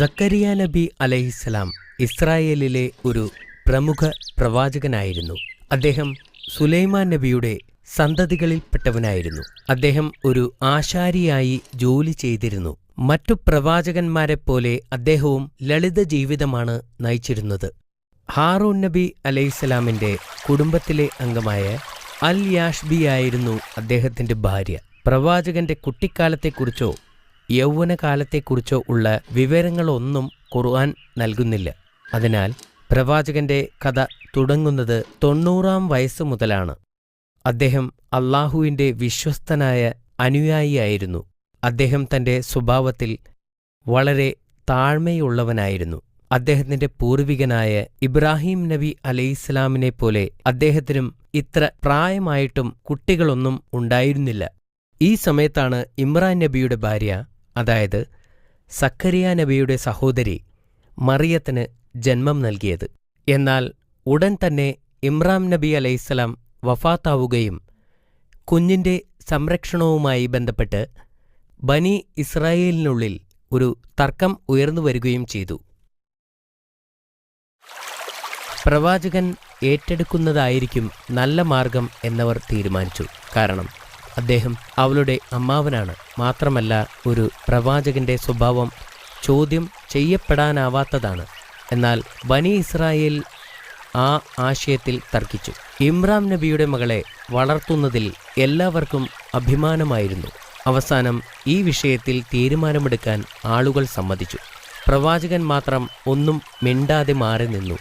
സക്കരിയ നബി അലഹിസ്സലാം ഇസ്രായേലിലെ ഒരു പ്രമുഖ പ്രവാചകനായിരുന്നു. അദ്ദേഹം സുലൈമാൻ നബിയുടെ സന്തതികളിൽപ്പെട്ടവനായിരുന്നു. അദ്ദേഹം ഒരു ആശാരിയായി ജോലി ചെയ്തിരുന്നു. മറ്റു പ്രവാചകന്മാരെ പോലെ അദ്ദേഹവും ലളിത ജീവിതമാണ് നയിച്ചിരുന്നത്. ഹാറൂൻ നബി അലൈഹിസ്സലാമിന്റെ കുടുംബത്തിലെ അംഗമായ അൽ യാഷ്ബിയായിരുന്നു അദ്ദേഹത്തിന്റെ ഭാര്യ. പ്രവാചകന്റെ കുട്ടിക്കാലത്തെക്കുറിച്ചോ യൗവനകാലത്തെക്കുറിച്ചോ ഉള്ള വിവരങ്ങളൊന്നും ഖുർആൻ നൽകുന്നില്ല. അതിനാൽ പ്രവാചകന്റെ കഥ തുടങ്ങുന്നത് തൊണ്ണൂറാം വയസ്സ് മുതലാണ്. അദ്ദേഹം അള്ളാഹുവിന്റെ വിശ്വസ്തനായ അനുയായിയായിരുന്നു. അദ്ദേഹം തന്റെ സ്വഭാവത്തിൽ വളരെ താഴ്മയുള്ളവനായിരുന്നു. അദ്ദേഹത്തിന്റെ പൂർവികനായ ഇബ്രാഹിം നബി അലൈഹിസ്ലാമിനെ പോലെ അദ്ദേഹത്തിനും ഇത്ര പ്രായമായിട്ടും കുട്ടികളൊന്നും ഉണ്ടായിരുന്നില്ല. ഈ സമയത്താണ് ഇമ്രാൻ നബിയുടെ ഭാര്യ അതായത് സക്കരിയ നബിയുടെ സഹോദരി മറിയത്തിന് ജന്മം നൽകിയത്. എന്നാൽ ഉടൻ തന്നെ ഇമ്രാം നബി അലൈഹിസ്സലാം വഫാത്താവുകയും കുഞ്ഞിന്റെ സംരക്ഷണവുമായി ബന്ധപ്പെട്ട് ബനി ഇസ്രായേലിനുള്ളിൽ ഒരു തർക്കം ഉയർന്നു വരികയും ചെയ്തു. പ്രവാചകൻ ഏറ്റെടുക്കുന്നതായിരിക്കും നല്ല മാർഗം എന്നവർ തീരുമാനിച്ചു. കാരണം അദ്ദേഹം അവളുടെ അമ്മാവനാണ്. മാത്രമല്ല ഒരു പ്രവാചകന്റെ സ്വഭാവം ചോദ്യം ചെയ്യപ്പെടാനാവാത്തതാണ്. എന്നാൽ ബനി ഇസ്രായേൽ ആ ആശയത്തിൽ തർക്കിച്ചു. ഇമ്രാം നബിയുടെ മകളെ വളർത്തുന്നതിൽ എല്ലാവർക്കും അഭിമാനമായിരുന്നു. അവസാനം ഈ വിഷയത്തിൽ തീരുമാനമെടുക്കാൻ ആളുകൾ സമ്മതിച്ചു. പ്രവാചകൻ മാത്രം ഒന്നും മിണ്ടാതെ മാറി നിന്നു.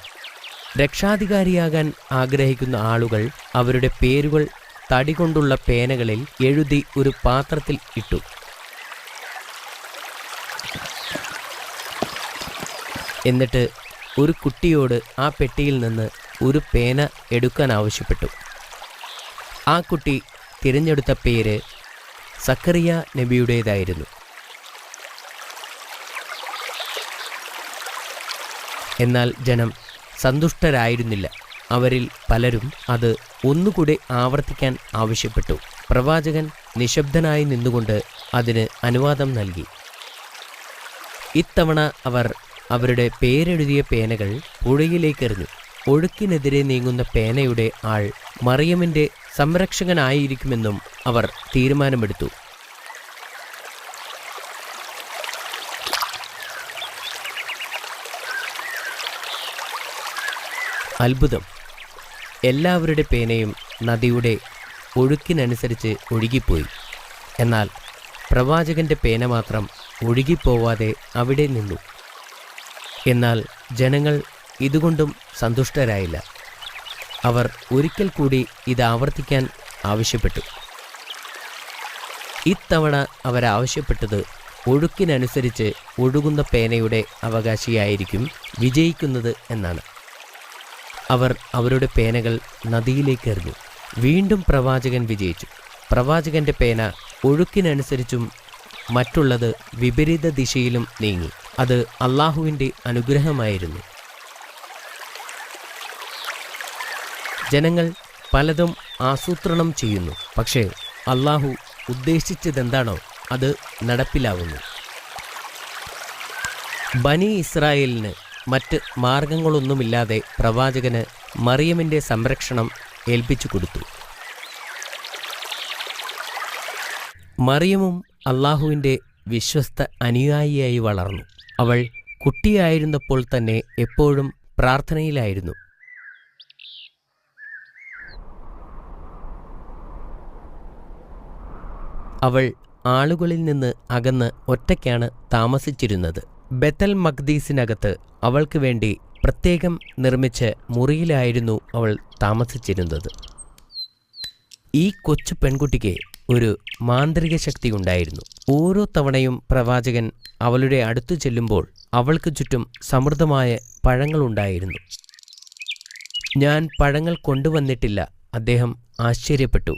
രക്ഷാധികാരിയാകാൻ ആഗ്രഹിക്കുന്ന ആളുകൾ അവരുടെ പേരുകൾ തടികൊണ്ടുള്ള പേനകളിൽ എഴുതി ഒരു പാത്രത്തിൽ ഇട്ടു. എന്നിട്ട് ഒരു കുട്ടിയോട് ആ പെട്ടിയിൽ നിന്ന് ഒരു പേന എടുക്കാൻ ആവശ്യപ്പെട്ടു. ആ കുട്ടി തിരഞ്ഞെടുത്ത പേര് സക്കറിയ നബിയുടേതായിരുന്നു. എന്നാൽ ജനം സന്തുഷ്ടരായിരുന്നില്ല. അവരിൽ പലരും അത് ഒന്നുകൂടെ ആവർത്തിക്കാൻ ആവശ്യപ്പെട്ടു. പ്രവാചകൻ നിശബ്ദനായി നിന്നുകൊണ്ട് അതിന് അനുവാദം നൽകി. ഇത്തവണ അവർ അവരുടെ പേരെഴുതിയ പേനകൾ പുഴയിലേക്കെറിഞ്ഞു. ഒഴുക്കിനെതിരെ നീങ്ങുന്ന പേനയുടെ ആൾ മറിയമിന്റെ സംരക്ഷകനായിരിക്കുമെന്നും അവർ തീരുമാനമെടുത്തു. അത്ഭുതം. എല്ലാവരുടെ പേനയും നദിയുടെ ഒഴുക്കിനനുസരിച്ച് ഒഴുകിപ്പോയി. എന്നാൽ പ്രവാചകന്റെ പേന മാത്രം ഒഴുകിപ്പോവാതെ അവിടെ നിന്നു. എന്നാൽ ജനങ്ങൾ ഇതുകൊണ്ടും സന്തുഷ്ടരായില്ല. അവർ ഒരിക്കൽ കൂടി ഇത് ആവർത്തിക്കാൻ ആവശ്യപ്പെട്ടു. ഇത്തവണ അവരാവശ്യപ്പെട്ടത് ഒഴുക്കിനനുസരിച്ച് ഒഴുകുന്ന പേനയുടെ അവകാശിയായിരിക്കും വിജയിക്കുന്നത് എന്നാണ്. അവർ അവരുടെ പേനകൾ നദിയിലേക്ക് എറിഞ്ഞു വീണ്ടും പ്രവാചകൻ വിജയിച്ചു. പ്രവാചകന്റെ പേന ഒഴുക്കിനനുസരിച്ചും മറ്റുള്ളത് വിപരീത ദിശയിലും നീങ്ങി. അത് അള്ളാഹുവിന്റെ അനുഗ്രഹമായിരുന്നു. ജനങ്ങൾ പലതും ആസൂത്രണം ചെയ്യുന്നു. പക്ഷേ അള്ളാഹു ഉദ്ദേശിച്ചതെന്താണോ അത് നടപ്പിലാവുന്നു. ബനി ഇസ്രായേലിന് മറ്റ് മാർഗങ്ങളൊന്നുമില്ലാതെ പ്രവാചകന് മറിയമിന്റെ സംരക്ഷണം ഏൽപ്പിച്ചു കൊടുത്തു. മറിയമും അള്ളാഹുവിന്റെ വിശ്വസ്ത അനുയായിയായി വളർന്നു. അവൾ കുട്ടിയായിരുന്നപ്പോൾ തന്നെ എപ്പോഴും പ്രാർത്ഥനയിലായിരുന്നു. അവൾ ആളുകളിൽ നിന്ന് അകന്ന് ഒറ്റയ്ക്കാണ് താമസിച്ചിരുന്നത്. ബെത്തൽ മഖ്ദീസിനകത്ത് അവൾക്ക് വേണ്ടി പ്രത്യേകം നിർമ്മിച്ച മുറിയിലായിരുന്നു അവൾ താമസിച്ചിരുന്നത്. ഈ കൊച്ചു പെൺകുട്ടിക്ക് ഒരു മാന്ത്രിക ശക്തി ഉണ്ടായിരുന്നു. ഓരോ തവണയും പ്രവാചകൻ അവളുടെ അടുത്തു ചെല്ലുമ്പോൾ അവൾക്ക് ചുറ്റും സമൃദ്ധമായ പഴങ്ങളുണ്ടായിരുന്നു ഞാൻ പഴങ്ങൾ കൊണ്ടുവന്നിട്ടില്ല അദ്ദേഹം ആശ്ചര്യപ്പെട്ടു.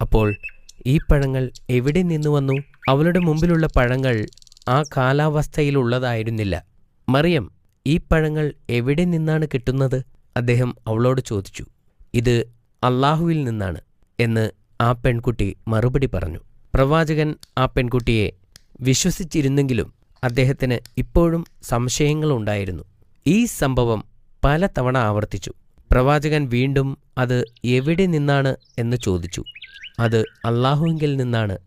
അപ്പോൾ ഈ പഴങ്ങൾ എവിടെ നിന്നു വന്നു? അവളുടെ മുമ്പിലുള്ള പഴങ്ങൾ ആ കാലാവസ്ഥയിലുള്ളതായിരുന്നില്ല. മറിയം ഈ പഴങ്ങൾ എവിടെ നിന്നാണ് കിട്ടുന്നത്? അദ്ദേഹം അവളോട് ചോദിച്ചു. ഇത് അള്ളാഹുവിൽ നിന്നാണ് എന്ന് ആ പെൺകുട്ടി മറുപടി പറഞ്ഞു. പ്രവാചകൻ ആ പെൺകുട്ടിയെ വിശ്വസിച്ചിരുന്നെങ്കിലും അദ്ദേഹത്തിന് ഇപ്പോഴും സംശയങ്ങളുണ്ടായിരുന്നു. ഈ സംഭവം പല തവണ ആവർത്തിച്ചു. പ്രവാചകൻ വീണ്ടും അത് എവിടെ നിന്നാണ് എന്ന് ചോദിച്ചു. അത് അള്ളാഹുവിങ്കിൽ നിന്നാണ്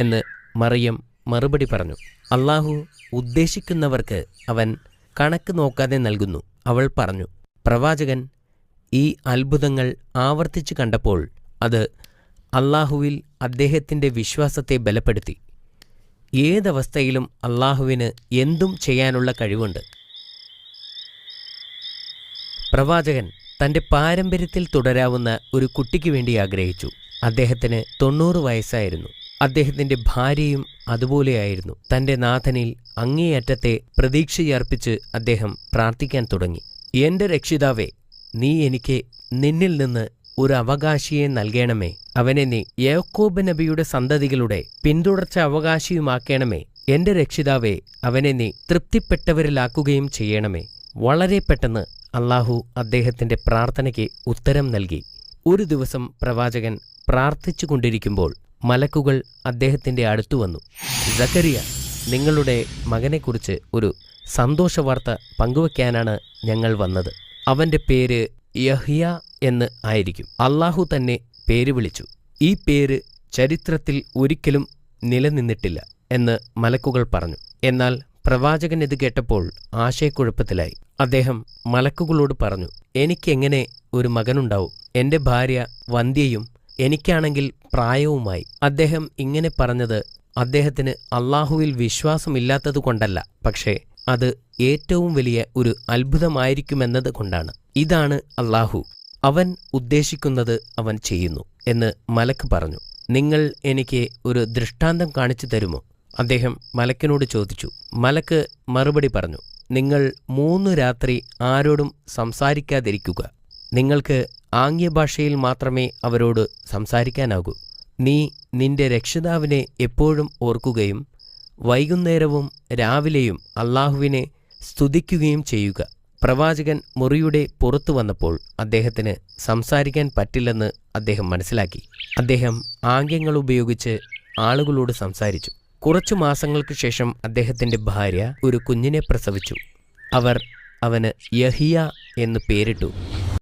എന്ന് മറിയം മറുപടി പറഞ്ഞു അള്ളാഹു ഉദ്ദേശിക്കുന്നവർക്ക് അവൻ കണക്ക് നോക്കാതെ നൽകുന്നു. അവൾ പറഞ്ഞു പ്രവാചകൻ ഈ അത്ഭുതങ്ങൾ ആവർത്തിച്ചു കണ്ടപ്പോൾ അത് അള്ളാഹുവിൽ അദ്ദേഹത്തിന്റെ വിശ്വാസത്തെ ബലപ്പെടുത്തി. ഏതവസ്ഥയിലും അള്ളാഹുവിന് എന്തും ചെയ്യാനുള്ള കഴിവുണ്ട്. പ്രവാചകൻ തന്റെ പാരമ്പര്യത്തിൽ തുടരാവുന്ന ഒരു കുട്ടിക്ക് വേണ്ടി ആഗ്രഹിച്ചു. അദ്ദേഹത്തിന് തൊണ്ണൂറ് വയസ്സായിരുന്നു. അദ്ദേഹത്തിന്റെ ഭാര്യയും അതുപോലെയായിരുന്നു. തന്റെ നാഥനിൽ അങ്ങേയറ്റത്തെ പ്രതീക്ഷയർപ്പിച്ച് അദ്ദേഹം പ്രാർത്ഥിക്കാൻ തുടങ്ങി. എന്റെ രക്ഷിതാവേ നീ എനിക്ക് നിന്നിൽ നിന്ന് ഒരു അവകാശിയെ നൽകണമേ. അവനെ നീ യാക്കോബ് നബിയുടെ സന്തതികളുടെ പിന്തുടർച്ച അവകാശിയുമാക്കണമേ. എന്റെ രക്ഷിതാവേ അവനെ നീ തൃപ്തിപ്പെട്ടവരിലാക്കുകയും ചെയ്യണമേ. വളരെ പെട്ടെന്ന് അള്ളാഹു അദ്ദേഹത്തിന്റെ പ്രാർത്ഥനയ്ക്ക് ഉത്തരം നൽകി. ഒരു ദിവസം പ്രവാചകൻ പ്രാർത്ഥിച്ചു കൊണ്ടിരിക്കുമ്പോൾ മലക്കുകൾ അദ്ദേഹത്തിന്റെ അടുത്തു വന്നു. സക്കറിയ നിങ്ങളുടെ മകനെക്കുറിച്ച് ഒരു സന്തോഷ വാർത്ത പങ്കുവയ്ക്കാനാണ് ഞങ്ങൾ വന്നത്. അവന്റെ പേര് യഹ്യ എന്ന് ആയിരിക്കും. അള്ളാഹു തന്നെ പേര് വിളിച്ചു. ഈ പേര് ചരിത്രത്തിൽ ഒരിക്കലും നിലനിന്നിട്ടില്ല എന്ന് മലക്കുകൾ പറഞ്ഞു. എന്നാൽ പ്രവാചകൻ ഇത് കേട്ടപ്പോൾ ആശയക്കുഴപ്പത്തിലായി. അദ്ദേഹം മലക്കുകളോട് പറഞ്ഞു എനിക്കെങ്ങനെ ഒരു മകനുണ്ടാവും? എന്റെ ഭാര്യ വന്ധ്യയും എനിക്കാണെങ്കിൽ പ്രായവുമായി. അദ്ദേഹം ഇങ്ങനെ പറഞ്ഞത് അദ്ദേഹത്തിന് അള്ളാഹുവിൽ വിശ്വാസമില്ലാത്തതുകൊണ്ടല്ല പക്ഷേ അത് ഏറ്റവും വലിയ ഒരു അത്ഭുതമായിരിക്കുമെന്നത് കൊണ്ടാണ്. ഇതാണ് അള്ളാഹു. അവൻ ഉദ്ദേശിക്കുന്നത് അവൻ ചെയ്യുന്നു എന്ന് മലക്ക് പറഞ്ഞു. നിങ്ങൾ എനിക്ക് ഒരു ദൃഷ്ടാന്തം കാണിച്ചു തരുമോ? അദ്ദേഹം മലക്കിനോട് ചോദിച്ചു. മലക്ക് മറുപടി പറഞ്ഞു. നിങ്ങൾ മൂന്ന് രാത്രി ആരോടും സംസാരിക്കാതിരിക്കുക. നിങ്ങൾക്ക് ആംഗ്യഭാഷയിൽ മാത്രമേ അവരോട് സംസാരിക്കാനാകൂ. നീ നിന്റെ രക്ഷിതാവിനെ എപ്പോഴും ഓർക്കുകയും വൈകുന്നേരവും രാവിലെയും അള്ളാഹുവിനെ സ്തുതിക്കുകയും ചെയ്യുക. പ്രവാചകൻ മുറിയുടെ പുറത്തു വന്നപ്പോൾ അദ്ദേഹത്തിന് സംസാരിക്കാൻ പറ്റില്ലെന്ന് അദ്ദേഹം മനസ്സിലാക്കി. അദ്ദേഹം ആംഗ്യങ്ങൾ ഉപയോഗിച്ച് ആളുകളോട് സംസാരിച്ചു. കുറച്ചു മാസങ്ങൾക്ക് ശേഷം അദ്ദേഹത്തിന്റെ ഭാര്യ ഒരു കുഞ്ഞിനെ പ്രസവിച്ചു. അവർ അവന് യഹിയ എന്ന് പേരിട്ടു.